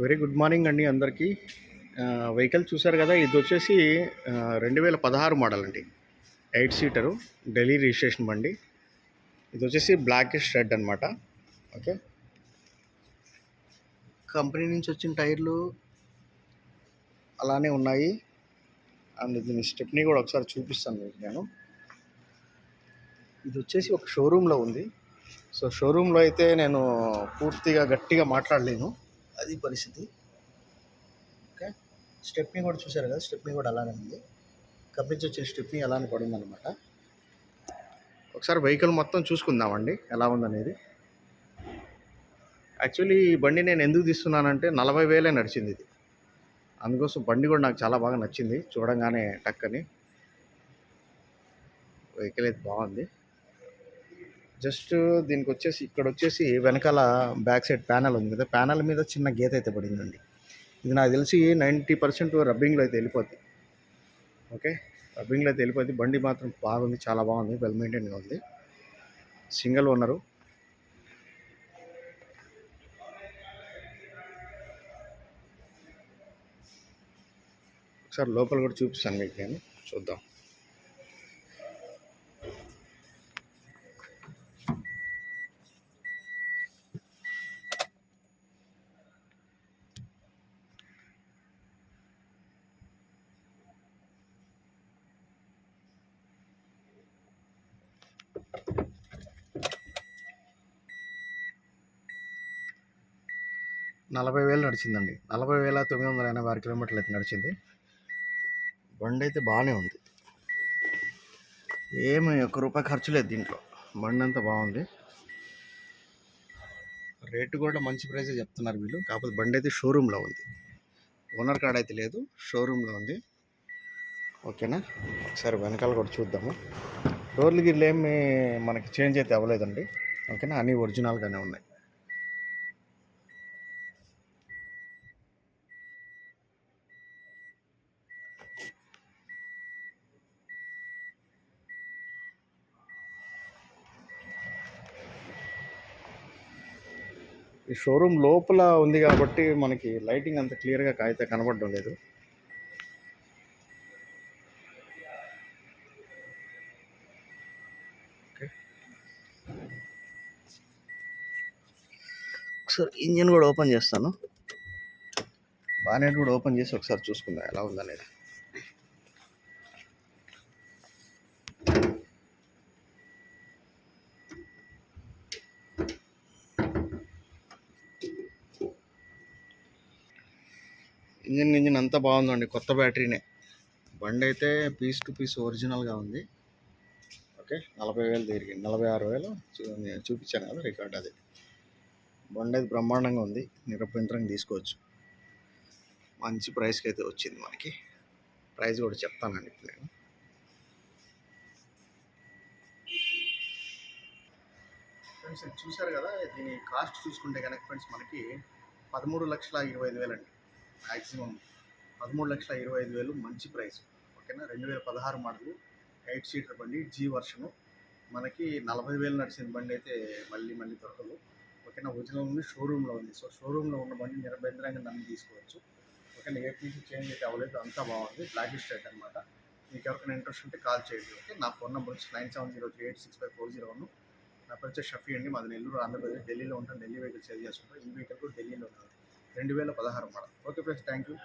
Very good morning అండి అందరికీ. Vehicle చూసారు కదా ఇది వచ్చేసి రెండు వేల పదహారు మోడల్ అండి. ఎయిట్ సీటరు ఢిల్లీ రిజిస్ట్రేషన్ బండి. ఇది వచ్చేసి బ్లాకిష్ రెడ్ అనమాట ఓకే. కంపెనీ నుంచి వచ్చిన టైర్లు అలానే ఉన్నాయి. అండ్ దీని స్టెప్ని కూడా ఒకసారి చూపిస్తాను మీకు నేను. ఇది వచ్చేసి ఒక షోరూంలో ఉంది. సో షోరూంలో అయితే నేను పూర్తిగా గట్టిగా మాట్లాడలేను. అది పరిస్థితి. ఓకే. స్టెప్ని కూడా చూసారు కదా స్టెప్ని కూడా అలానే ఉంది. కంపెనీ నుంచి వచ్చిన స్టెప్ని అలానే పడింది అనమాట ఒకసారి వెహికల్ మొత్తం చూసుకుందామండి ఎలా ఉందనేది. యాక్చువల్లీ ఈ బండి నేను ఎందుకు తీస్తున్నానంటే నలభై వేలే నడిచింది ఇది. అందుకోసం బండి కూడా నాకు చాలా బాగా నచ్చింది చూడంగానే టక్కని. వెహికల్ అయితే బాగుంది. జస్ట్ దీనికి వచ్చేసి ఇక్కడ వచ్చేసి వెనకాల బ్యాక్ సైడ్ ప్యానల్ ఉంది కదా ప్యానల్ మీద చిన్న గీత అయితే పడిందండి. ఇది నాకు తెలిసి నైంటీ పర్సెంట్ రబ్బింగ్లో అయితే వెళ్ళిపోద్ది. ఓకే? రబ్బింగ్లో అయితే వెళ్ళిపోద్ది. బండి మాత్రం బాగుంది చాలా బాగుంది వెల్ మెయింటైన్గా ఉంది. Single owner. ఒకసారి లోపల కూడా చూపిస్తాను మీకు నేను. చూద్దాం. నలభై వేలు నడిచిందండి. నలభై వేల తొమ్మిది వందల ఎనభై ఆరు కిలోమీటర్లు అయితే నడిచింది. బండి అయితే బాగానే ఉంది. ఏమి ఒక్క రూపాయి ఖర్చు లేదు దీంట్లో. బండి అంతా బాగుంది. రేటు కూడా మంచి ప్రైజే చెప్తున్నారు వీళ్ళు. కాకపోతే బండి అయితే షోరూంలో ఉంది. ఓనర్ కార్డ్ అయితే లేదు. షోరూంలో ఉంది. ఓకేనా? ఒకసారి వెనకాల కూడా చూద్దాము. డోర్లు గిర్లు ఏమి మనకి చేంజ్ అయితే అవ్వలేదండి. ఓకేనా? అన్నీ ఒరిజినల్గానే ఉన్నాయి. ఈ షోరూమ్ లోపల ఉంది కాబట్టి మనకి లైటింగ్ అంత క్లియర్గా అయితే కనబడడం లేదు. ఒకసారి ఇంజిన్ కూడా ఓపెన్ చేస్తాను. బానెట్ కూడా ఓపెన్ చేసి ఒకసారి చూసుకుందాం ఎలా ఉందనేది. ఇంజిన్ ఇంజిన్ అంతా బాగుందండి కొత్త బ్యాటరీనే. బండి అయితే పీస్ టు పీస్ ఒరిజినల్గా ఉంది. ఓకే నలభై వేలు తిరిగింది నలభై ఆరు వేలు చూ- చూపించాను కదా రికార్డ్ అది. బండి అయితే బ్రహ్మాండంగా ఉంది నిరభ్యంతరంగా తీసుకోవచ్చు. మంచి ప్రైస్కి అయితే వచ్చింది మనకి. ప్రైస్ కూడా చెప్తానండి ఇప్పుడు నేను. ఫ్రెండ్స్ చూసారు కదా దీని కాస్ట్ చూసుకుంటే కనుక ఫ్రెండ్స్ మనకి పదమూడు లక్షల ఇరవై ఐదు వేలండి. మ్యాక్సిమం పదమూడు లక్షల ఇరవై ఐదు వేలు మంచి ప్రైస్. ఓకేనా? రెండు వేల పదహారు మోడలు. ఎయిట్ సీటర్ బండి జీ వర్షను మనకి నలభై వేలు నడిచిన బండి అయితే మళ్ళీ మళ్ళీ దొరకదు. ఓకేనా? ఒరిజినల్ ఉంది షోరూంలో ఉంది. సో షోరూంలో ఉన్న బండి నిరభ్యంతరంగా నన్ను తీసుకోవచ్చు. ఓకేనా? ఏ పీసీ చేంజ్ అయితే అవ్వలేదు. అంతా బాగుంది. బ్లాక్ స్టేట్ అనమాట మీకు ఎవరికైనా ఇంట్రెస్ట్ ఉంటే కాల్ చేయండి. ఓకే? నా ఫోన్ నెంబర్ వచ్చి nine seven zero three eight six five four zero one నా పేరు వచ్చి షఫీ అండి. మాది నెల్లూరు ఆంధ్రప్రదేశ్. ఢిల్లీలో ఉంటాను. ఢిల్లీ వెహికల్ సేల్ చేసుకుంటాం ఈ వెహికల్ కూడా ఢిల్లీలో ఉంటుంది. రెండు వేల పదహారు model. Okay friends thank you